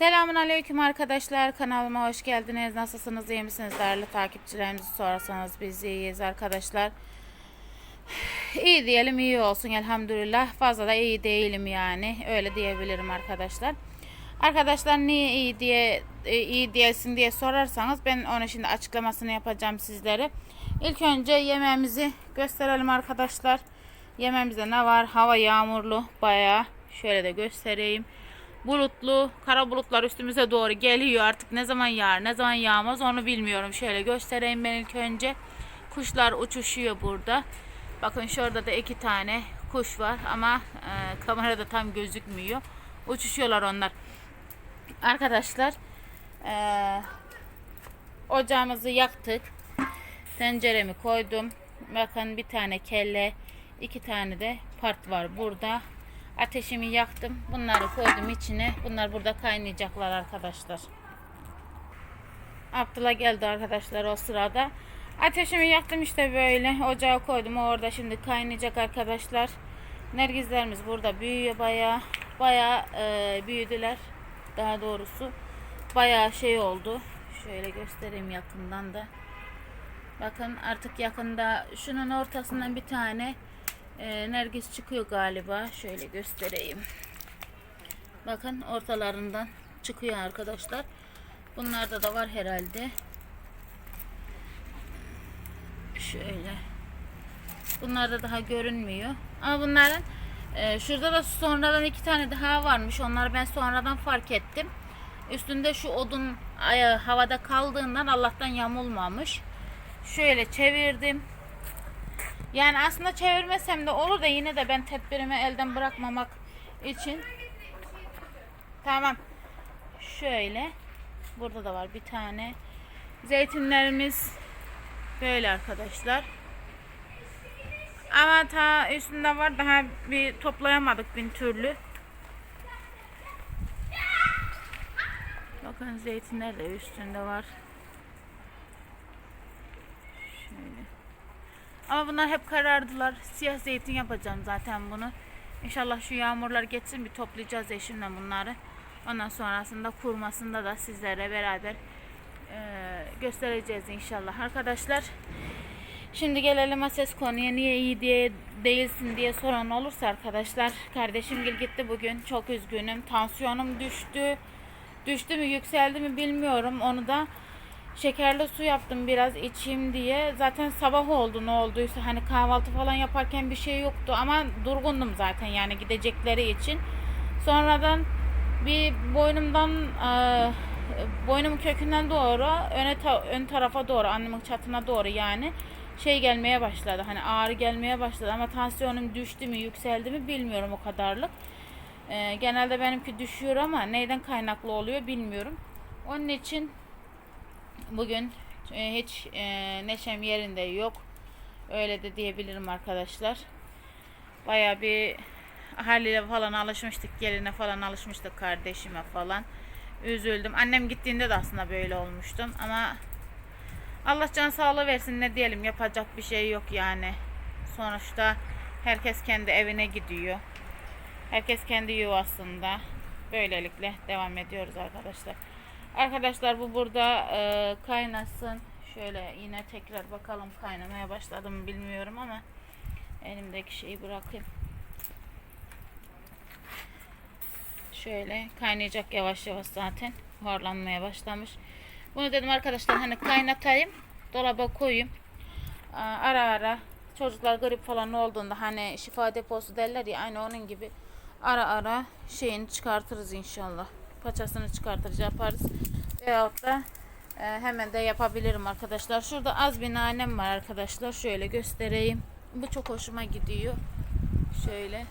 Selamun Aleyküm arkadaşlar. Kanalıma hoş geldiniz. Nasılsınız? iyi misiniz? Değerli takipçilerimizi sorarsanız biz iyiyiz arkadaşlar. İyi diyelim iyi olsun elhamdülillah. Fazla da iyi değilim yani. Öyle diyebilirim arkadaşlar. Arkadaşlar niye iyi diye e, iyi diyesin diye sorarsanız ben onu şimdi açıklamasını yapacağım sizlere. İlk önce yemeğimizi gösterelim arkadaşlar. Yemeğimizde ne var? Hava yağmurlu bayağı. Şöyle de göstereyim. Bulutlu, kara bulutlar üstümüze doğru geliyor. Artık ne zaman yağar, ne zaman yağmaz onu bilmiyorum. Şöyle göstereyim ben ilk önce. Kuşlar uçuşuyor burada. Bakın şurada da iki tane kuş var ama e, kamerada tam gözükmüyor. Uçuşuyorlar onlar. Arkadaşlar e, ocağımızı yaktık. Tenceremi koydum. Bakın bir tane kelle, iki tane de part var burada. Ateşimi yaktım. Bunları koydum içine. Bunlar burada kaynayacaklar arkadaşlar. Abdullah geldi arkadaşlar o sırada. Ateşimi yaktım işte böyle. Ocağa koydum. Orada şimdi kaynayacak arkadaşlar. Nergizlerimiz burada büyüyor bayağı. Bayağı e, büyüdüler. Daha doğrusu. Bayağı şey oldu. Şöyle göstereyim yakından da. Bakın artık yakında şunun ortasından bir tane e, nergis çıkıyor galiba. Şöyle göstereyim. Bakın ortalarından çıkıyor arkadaşlar. Bunlarda da var herhalde. Şöyle. Bunlarda daha görünmüyor. Ama bunların e, şurada da sonradan iki tane daha varmış. Onları ben sonradan fark ettim. Üstünde şu odun aya- havada kaldığından Allah'tan yamulmamış. Şöyle çevirdim. Yani aslında çevirmesem de olur da yine de ben tedbirimi elden bırakmamak için. Tamam. Şöyle. Burada da var bir tane. Zeytinlerimiz böyle arkadaşlar. Ama ta üstünde var daha bir toplayamadık bin türlü. Bakın zeytinler de üstünde var. Şöyle. Ama bunlar hep karardılar. Siyah zeytin yapacağım zaten bunu. İnşallah şu yağmurlar geçsin bir toplayacağız eşimle bunları. Ondan sonrasında kurmasında da sizlere beraber e, göstereceğiz inşallah arkadaşlar. Şimdi gelelim ses konuya. Niye iyi diye değilsin diye soran olursa arkadaşlar. Kardeşim gil gitti bugün. Çok üzgünüm. Tansiyonum düştü. Düştü mü yükseldi mi bilmiyorum. Onu da şekerli su yaptım biraz içeyim diye. Zaten sabah oldu ne olduysa. Hani kahvaltı falan yaparken bir şey yoktu. Ama durgundum zaten yani gidecekleri için. Sonradan bir boynumdan e, boynumun kökünden doğru öne ta- ön tarafa doğru annemin çatına doğru yani şey gelmeye başladı. Hani ağrı gelmeye başladı ama tansiyonum düştü mü yükseldi mi bilmiyorum o kadarlık. E, genelde benimki düşüyor ama neyden kaynaklı oluyor bilmiyorum. Onun için bugün e, hiç e, neşem yerinde yok. Öyle de diyebilirim arkadaşlar. Baya bir haliyle falan alışmıştık. Yerine falan alışmıştık kardeşime falan. Üzüldüm. Annem gittiğinde de aslında böyle olmuştum ama Allah can sağlığı versin ne diyelim yapacak bir şey yok yani. Sonuçta herkes kendi evine gidiyor. Herkes kendi yuvasında. Böylelikle devam ediyoruz arkadaşlar. Arkadaşlar bu burada e, kaynasın. Şöyle yine tekrar bakalım kaynamaya başladı mı bilmiyorum ama elimdeki şeyi bırakayım. Şöyle kaynayacak yavaş yavaş zaten. Horlanmaya başlamış. Bunu dedim arkadaşlar hani kaynatayım. Dolaba koyayım. Ara ara çocuklar grip falan olduğunda hani şifa deposu derler ya aynı onun gibi ara ara şeyini çıkartırız inşallah. Paçasını çıkartırız yaparız. Veyahut da e, hemen de yapabilirim arkadaşlar. Şurada az bir nanem var arkadaşlar. Şöyle göstereyim. Bu çok hoşuma gidiyor. Şöyle.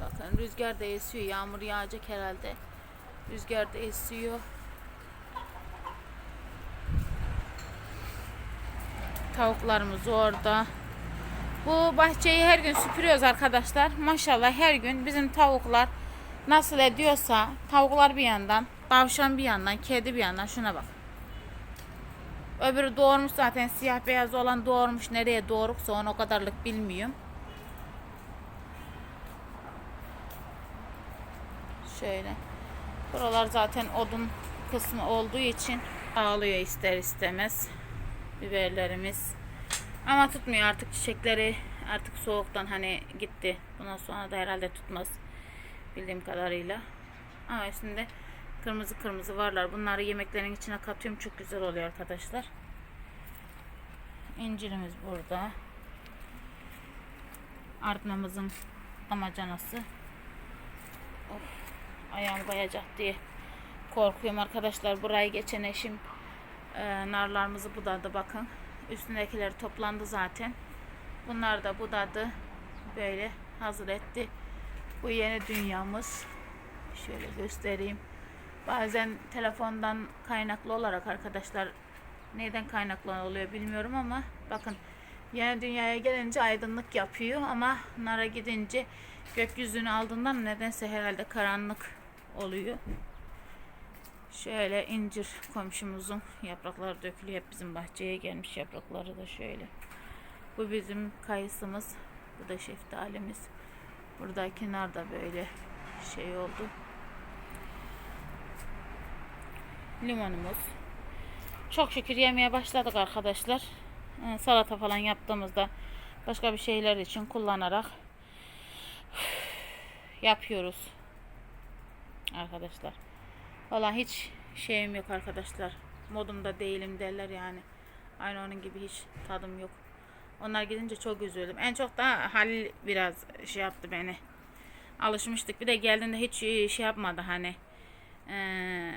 Bakın rüzgar da esiyor. Yağmur yağacak herhalde. Rüzgar da esiyor. Tavuklarımız orada. Bu bahçeyi her gün süpürüyoruz arkadaşlar. Maşallah her gün bizim tavuklar nasıl ediyorsa tavuklar bir yandan, tavşan bir yandan, kedi bir yandan şuna bak. Öbürü doğurmuş zaten siyah beyaz olan doğurmuş. Nereye doğuruksa onu o kadarlık bilmiyorum. Şöyle. Buralar zaten odun kısmı olduğu için ağlıyor ister istemez biberlerimiz. Ama tutmuyor artık çiçekleri artık soğuktan hani gitti. Bundan sonra da herhalde tutmaz bildiğim kadarıyla. Ama üstünde kırmızı kırmızı varlar. Bunları yemeklerin içine katıyorum. Çok güzel oluyor arkadaşlar. İncirimiz burada. Artmamızın damacanası. Of, ayağım kayacak diye korkuyorum arkadaşlar. Burayı geçen eşim e, narlarımızı budadı bakın. Üstündekileri toplandı zaten. Bunlar da budadı. Böyle hazır etti. Bu yeni dünyamız. Şöyle göstereyim. Bazen telefondan kaynaklı olarak arkadaşlar neyden kaynaklı oluyor bilmiyorum ama bakın yeni dünyaya gelince aydınlık yapıyor ama nara gidince gökyüzünü aldığından nedense herhalde karanlık oluyor. Şöyle incir komşumuzun yaprakları dökülüyor. Hep bizim bahçeye gelmiş yaprakları da şöyle. Bu bizim kayısımız. Bu da şeftalimiz. Buradaki nar da böyle şey oldu. Limonumuz. Çok şükür yemeye başladık arkadaşlar. Ee, Salata falan yaptığımızda başka bir şeyler için kullanarak yapıyoruz. Arkadaşlar. Valla hiç şeyim yok arkadaşlar. Modumda değilim derler yani. Aynı onun gibi hiç tadım yok. Onlar gidince çok üzüldüm. En çok da Halil biraz şey yaptı beni. Alışmıştık. Bir de geldiğinde hiç şey yapmadı hani. Ee,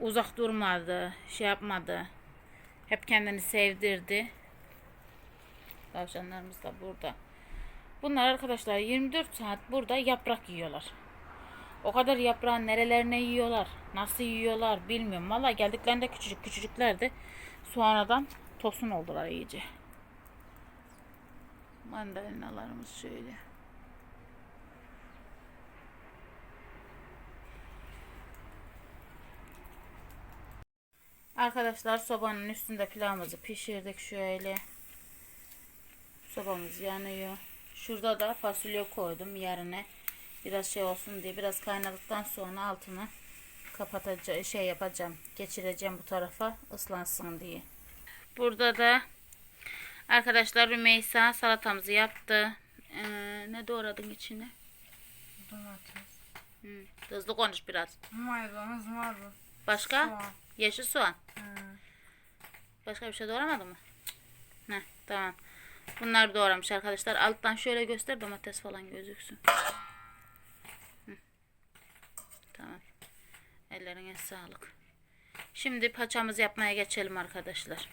uzak durmadı. Şey yapmadı. Hep kendini sevdirdi. Tavşanlarımız da burada. Bunlar arkadaşlar 24 saat burada yaprak yiyorlar. O kadar yaprağın nerelerine yiyorlar, nasıl yiyorlar bilmiyorum. Valla geldiklerinde küçücük küçücüklerdi. Sonradan tosun oldular iyice. Mandalinalarımız şöyle. Arkadaşlar sobanın üstünde pilavımızı pişirdik şöyle. Sobamız yanıyor. Şurada da fasulye koydum yerine. Biraz şey olsun diye biraz kaynadıktan sonra altını kapatacağım şey yapacağım. Geçireceğim bu tarafa ıslansın diye. Burada da arkadaşlar Rümeysa salatamızı yaptı. Ee, ne doğradın içine? Domates. Hı, hızlı konuş biraz. Maydanoz, marul. Başka? Soğan. Yeşil soğan. Hı. Başka bir şey doğramadın mı? Ne tamam. Bunlar doğramış arkadaşlar. Alttan şöyle göster domates falan gözüksün. Hı. Tamam. Ellerine sağlık. Şimdi paçamızı yapmaya geçelim arkadaşlar.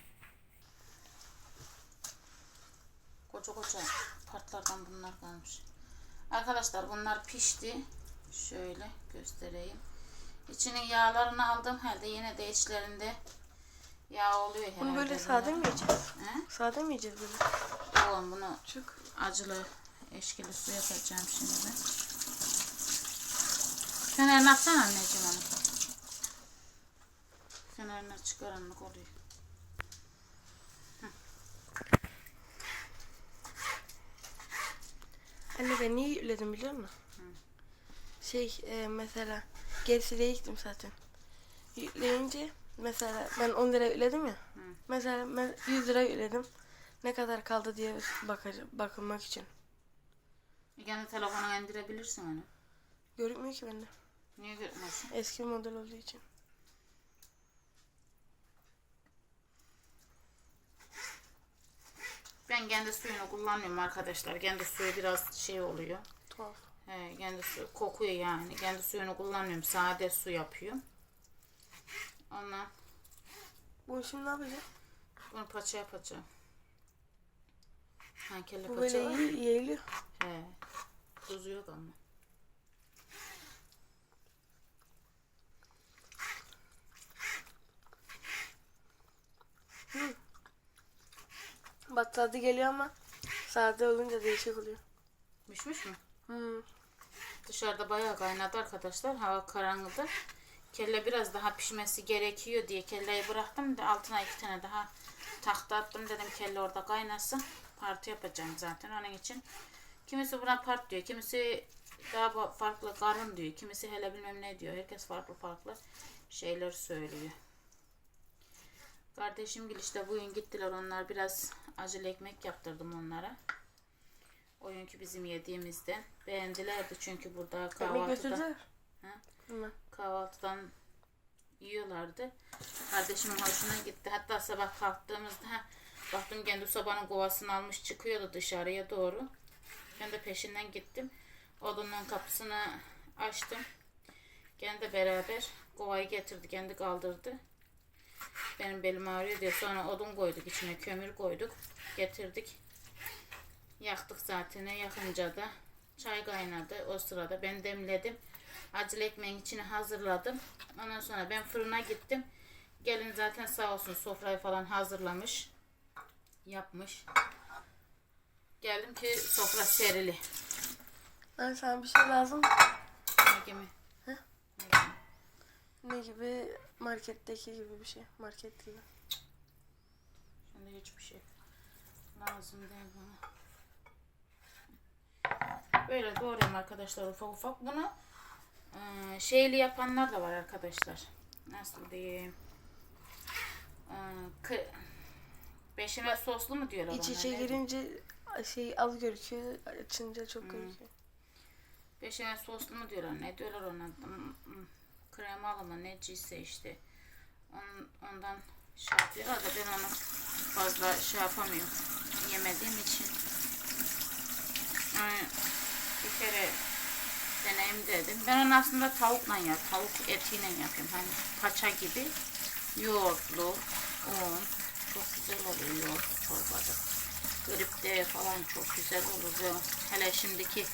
Koca koca partlardan bunlar kalmış. Arkadaşlar bunlar pişti. Şöyle göstereyim. İçinin yağlarını aldım halde yine de içlerinde yağ oluyor herhalde. Bunu böyle sade mi yiyeceğiz? He? Sade mi yiyeceğiz böyle? Oğlum bunu Çık. acılı eşkili su yapacağım şimdi. Kenarına atsana anneciğim onu. Kenarına çıkaranlık oluyor. Anne ben niye yükledim biliyor musun? Şey e, mesela gerisiyle gittim zaten. Yükleyince mesela ben 10 lira yükledim ya. Mesela ben 100 lira yükledim. Ne kadar kaldı diye bakacağım, bakılmak için. Yine telefona indirebilirsin onu. Görükmüyor ki bende. Niye görmezsin? Eski model olduğu için. Ben kendi suyunu kullanmıyorum arkadaşlar. Kendi suyu biraz şey oluyor. Tuhaf. He, kendi su kokuyor yani. Kendi suyunu kullanmıyorum. Sade su yapıyorum. Ondan Bunu şimdi ne yapacağım? bunu paça yapacağım. Ha, kelle Bu paça böyle var. iyi yayılıyor. He. Tuzu yok ama. Bak tadı geliyor ama sade olunca değişik oluyor. Pişmiş mi? Hmm. Dışarıda bayağı kaynadı arkadaşlar. Hava karanlıdı. Kelle biraz daha pişmesi gerekiyor diye kelleyi bıraktım da altına iki tane daha tahta attım dedim kelle orada kaynasın. Parti yapacağım zaten onun için. Kimisi buna part diyor. Kimisi daha farklı karın diyor. Kimisi hele bilmem ne diyor. Herkes farklı farklı şeyler söylüyor. Kardeşim gel işte bugün gittiler onlar biraz acılı ekmek yaptırdım onlara. Oyunki bizim yediğimizden. Beğendilerdi çünkü burada kahvaltıda. Hı. kahvaltıdan yiyorlardı. Kardeşimin hoşuna gitti. Hatta sabah kalktığımızda ha, baktım kendi sobanın kovasını almış çıkıyordu dışarıya doğru. Ben de peşinden gittim. Odunun kapısını açtım. Kendi beraber kovayı getirdi. Kendi kaldırdı. Benim belim ağrıyor diye sonra odun koyduk içine kömür koyduk. Getirdik. Yaktık zaten. Yakınca da çay kaynadı. O sırada ben demledim. Acılı ekmeğin içine hazırladım. Ondan sonra ben fırına gittim. Gelin zaten sağ olsun sofrayı falan hazırlamış. Yapmış. Geldim ki sofra serili. Ben sana bir şey lazım. Ne gibi? Hı? Ne gibi? Marketteki gibi bir şey. Market gibi. Şimdi hiçbir şey lazım değil bana. Böyle doğrayayım arkadaşlar ufak ufak. Bunu eee, şeyli yapanlar da var arkadaşlar. Nasıl diyeyim? Eee, kı- beşamel soslu mu diyorlar İç içe girince şey az gözüküyor. Açınca çok gözüküyor. Beşamel soslu mu diyorlar? Ne diyorlar ona? Hmm, hmm, Kremalı mı? Neciyse işte. On, ondan şey yapıyorlar da ben onu fazla şey yapamıyorum. Yemediğim için. Yani bir kere deneyim dedim. Ben onu aslında tavukla yap, tavuk etiyle yapıyorum. Hani paça gibi yoğurtlu, un. Çok güzel oluyor yoğurtlu çorbada. Gripte falan çok güzel olur. Bu Hele şimdiki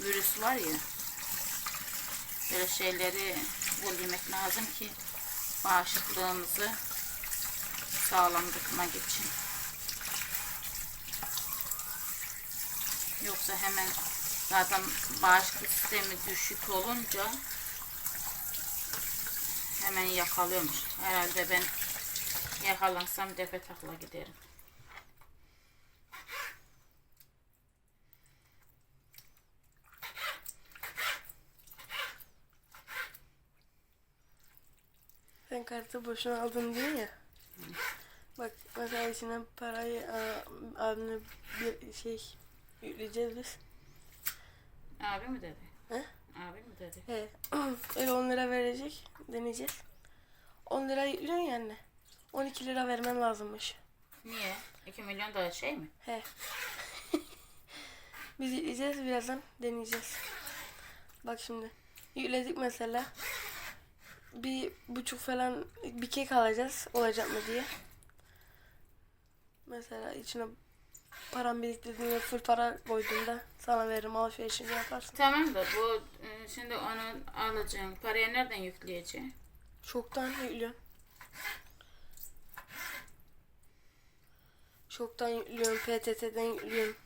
virüs var ya. Böyle şeyleri bol yemek lazım ki bağışıklığımızı sağlam için. Yoksa hemen zaten bağışıklık sistemi düşük olunca hemen yakalıyormuş. Herhalde ben yakalansam depe takla giderim. Kartı boşuna aldın diyor ya. Bak mesela içine parayı a- abine bir şey yükleyeceğiz biz. Abi mi dedi? He? Abi mi dedi? He. Öyle 10 lira verecek. Deneyeceğiz. 10 lira yüklüyorsun ya anne. 12 lira vermen lazımmış. Niye? 2 milyon daha şey mi? He. Biz yükleyeceğiz birazdan deneyeceğiz. Bak şimdi. Yükledik mesela. Bir buçuk falan bir kek alacağız. Olacak mı diye. Mesela içine param biriktirdiğinde full para koyduğunda sana veririm alışverişini yaparsın. Tamam da bu e, şimdi onu alacaksın. Parayı nereden yükleyeceksin? Şoktan yüklüyorum. Şoktan yüklüyorum, PTT'den yüklüyorum.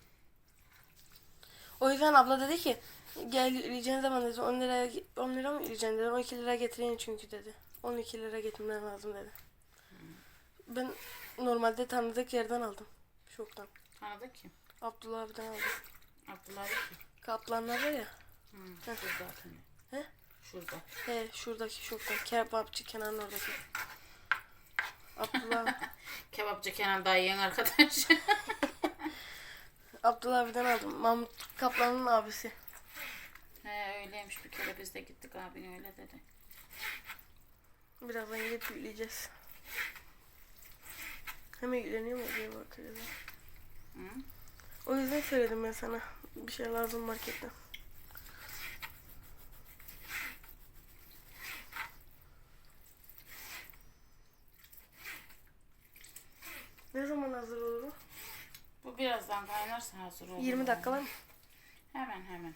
O yüzden abla dedi ki gel zaman dedi 10 lira 10 lira mı yükleyeceksin dedi 12 lira getireyim çünkü dedi. 12 lira getirmen lazım dedi. Ben normalde tanıdık yerden aldım. Şoktan. Tanıdık kim? Abdullah abiden aldım. Abdullah abi kim? Kaplanlar var ya. Hı, şurada atın. He? Şurada. He şuradaki şoktan. Kebapçı Kenan'ın oradaki. Abdullah Kebapçı Kenan dayının arkadaşı. Abdullah abiden aldım. Mahmut Kaplan'ın abisi. Öyleymiş bir kere biz de gittik abin öyle dedi. Birazdan gidip yükleyeceğiz. Hemen yükleniyor mu diye bakıyoruz. Hı? O yüzden söyledim ben sana. Bir şey lazım marketten. Ne zaman hazır olur bu? Bu birazdan kaynarsa hazır olur. 20 dakika var mı? Hemen hemen.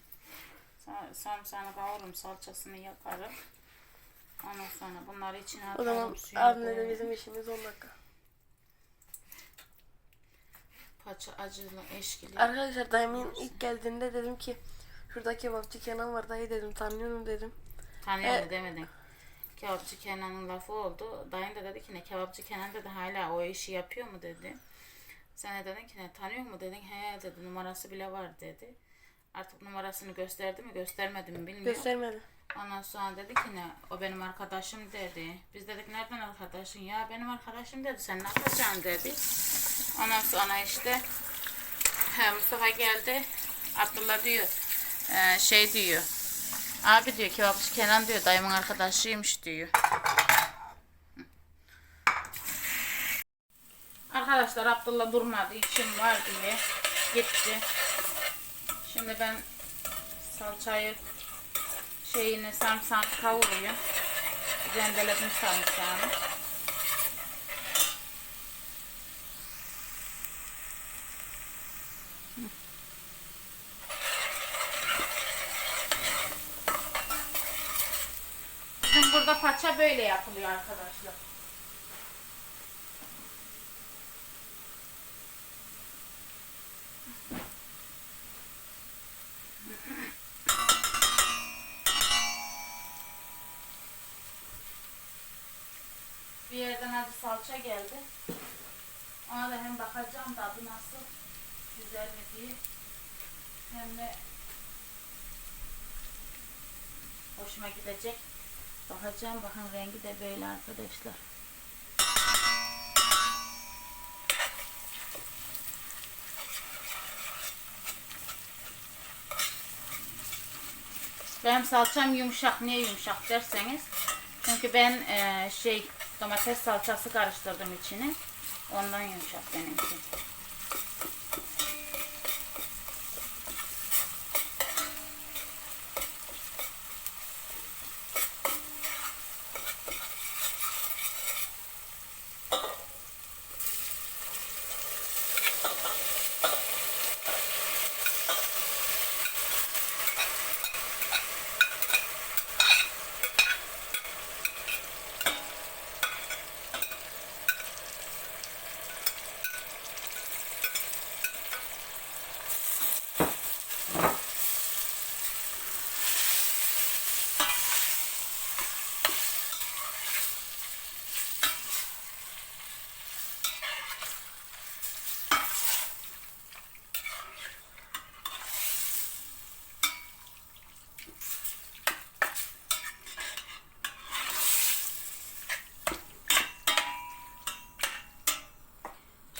Sa- Sarımsağını kavururum, salçasını yakarım. Ondan sonra bunları içine O atarım. zaman suyunu abimle de bizim işimiz 10 dakika. Paça acılı, eşkili. Arkadaşlar dayımın ilk geldiğinde dedim ki şurada kebapçı Kenan var dayı dedim tanıyorum dedim. Tanıyor E- mu demedin. Kebapçı Kenan'ın lafı oldu. Dayın da dedi ki ne kebapçı Kenan dedi hala o işi yapıyor mu dedi. Sen de dedin ki ne tanıyor mu dedin. He dedi numarası bile var dedi. Artık numarasını gösterdi mi göstermedi mi bilmiyorum. Göstermedi. Ondan sonra dedi ki ne o benim arkadaşım dedi. Biz dedik nereden arkadaşın ya benim arkadaşım dedi sen ne yapacaksın dedi. Ondan sonra işte he, Mustafa geldi. Abdullah diyor e, şey diyor. Abi diyor kebapçı Kenan diyor dayımın arkadaşıymış diyor. Arkadaşlar Abdullah durmadı işim var diye gitti. Şimdi ben salçayı şeyini sarımsağını kavuruyor. Rendeledim sarımsağını. Bizim burada paça böyle yapılıyor arkadaşlar. Bir yerden acı salça geldi. Ona da hem bakacağım tadı nasıl güzel mi diye. Hem de hoşuma gidecek. Bakacağım bakın rengi de böyle arkadaşlar. Benim salçam yumuşak. Niye yumuşak derseniz. Çünkü ben eee, şey domates salçası karıştırdım içine. Ondan yumuşak benimki.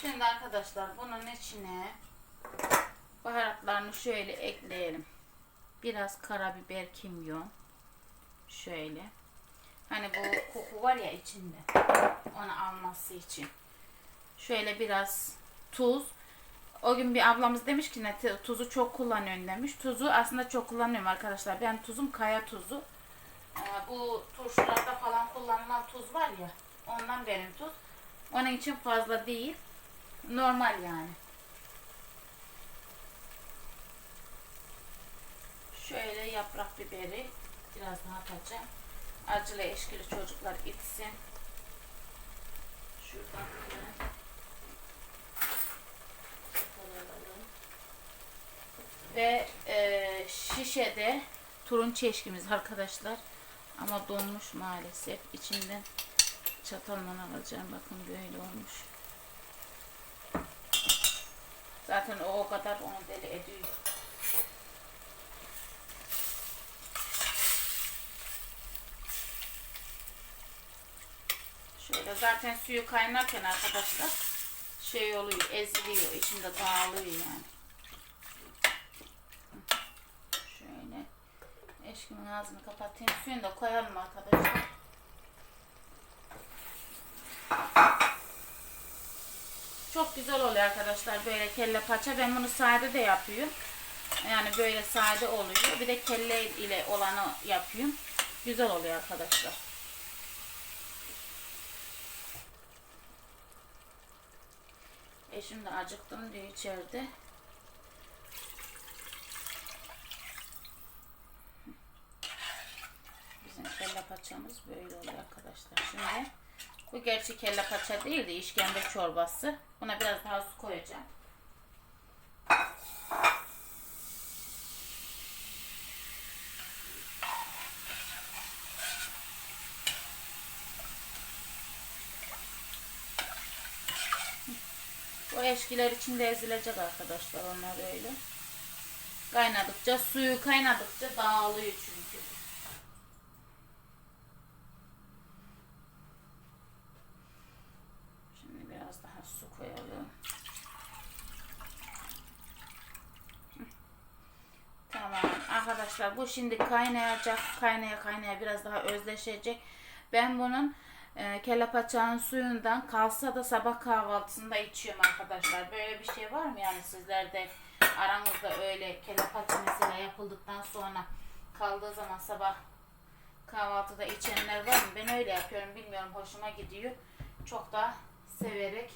Şimdi arkadaşlar bunun içine baharatlarını şöyle ekleyelim. Biraz karabiber, kimyon. Şöyle. Hani bu koku var ya içinde. Onu alması için. Şöyle biraz tuz. O gün bir ablamız demiş ki ne tuzu çok kullanıyorum demiş. Tuzu aslında çok kullanıyorum arkadaşlar. Ben tuzum kaya tuzu. Ee, bu turşularda falan kullanılan tuz var ya. Ondan benim tuz. Onun için fazla değil. Normal yani. Şöyle yaprak biberi biraz daha atacağım. Acılı eşkili çocuklar içsin. Şuradan. Ve e, şişede turunç eşkimiz arkadaşlar. Ama donmuş maalesef. İçinden çatalla alacağım. Bakın böyle olmuş. Zaten o o kadar onu deli ediyor. Şöyle zaten suyu kaynarken arkadaşlar şey oluyor, eziliyor, içinde dağılıyor yani. Şöyle eşkimin ağzını kapatayım. Suyunu da koyalım arkadaşlar. Çok güzel oluyor arkadaşlar böyle kelle paça. Ben bunu sade de yapıyorum. Yani böyle sade oluyor. Bir de kelle ile olanı yapıyorum. Güzel oluyor arkadaşlar. Eşim de acıktım diyor içeride. Bizim kelle paçamız böyle oluyor arkadaşlar. Şimdi bu gerçi kelle paça değil de işkembe çorbası. Buna biraz daha su koyacağım. Bu eşkiler içinde ezilecek arkadaşlar onlar öyle. Kaynadıkça, suyu kaynadıkça dağılıyor çünkü. Şimdi biraz daha su koyalım. Hı. Tamam arkadaşlar bu şimdi kaynayacak. Kaynaya kaynaya biraz daha özleşecek. Ben bunun e, kelle paçanın suyundan kalsa da sabah kahvaltısında içiyorum arkadaşlar. Böyle bir şey var mı yani sizlerde aranızda öyle kelle paça mesela yapıldıktan sonra kaldığı zaman sabah kahvaltıda içenler var mı? Ben öyle yapıyorum. Bilmiyorum hoşuma gidiyor. Çok da severek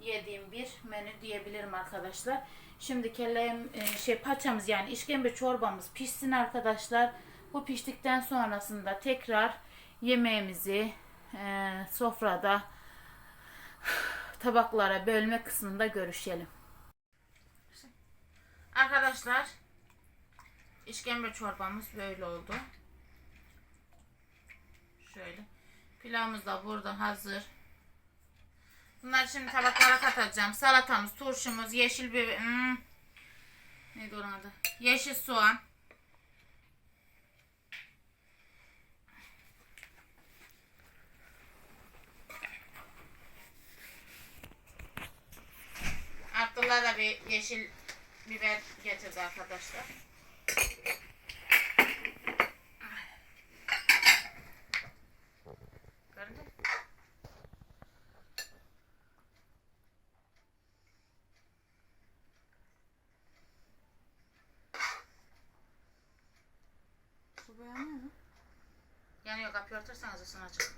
yediğim bir menü diyebilirim arkadaşlar. Şimdi kellem e, şey paçamız yani işkembe çorbamız pişsin arkadaşlar. Bu piştikten sonrasında tekrar yemeğimizi e, sofrada tabaklara bölme kısmında görüşelim. Arkadaşlar işkembe çorbamız böyle oldu. Şöyle. Pilavımız da burada hazır. Bunları şimdi tabaklara katacağım. Salatamız, turşumuz, yeşil bir hmm, neydi onun adı? Yeşil soğan. Abdullah da bir yeşil biber getirdi arkadaşlar. Sadece.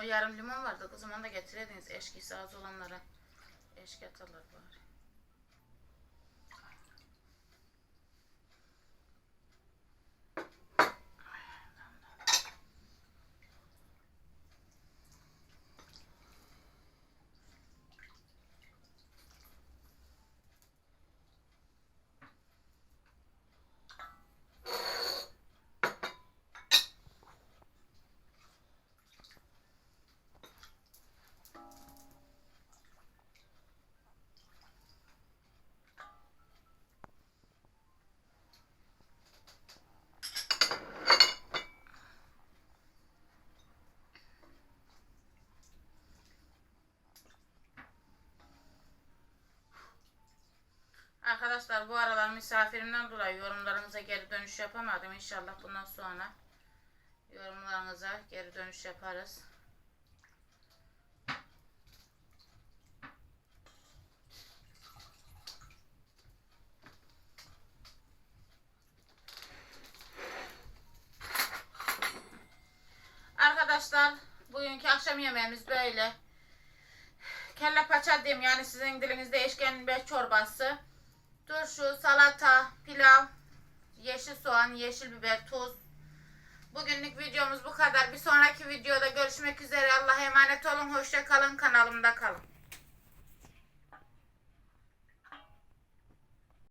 O yarım limon vardı kızım onu da getireydiniz eşkisi az olanlara. Eşki atarlar bari. Arkadaşlar bu aralar misafirimden dolayı yorumlarınıza geri dönüş yapamadım. İnşallah bundan sonra yorumlarınıza geri dönüş yaparız. Arkadaşlar bugünkü akşam yemeğimiz böyle. Kelle paça diyeyim yani sizin dilinizde işkembe çorbası. Turşu, salata, pilav, yeşil soğan, yeşil biber, tuz. Bugünlük videomuz bu kadar. Bir sonraki videoda görüşmek üzere. Allah'a emanet olun. Hoşça kalın. Kanalımda kalın.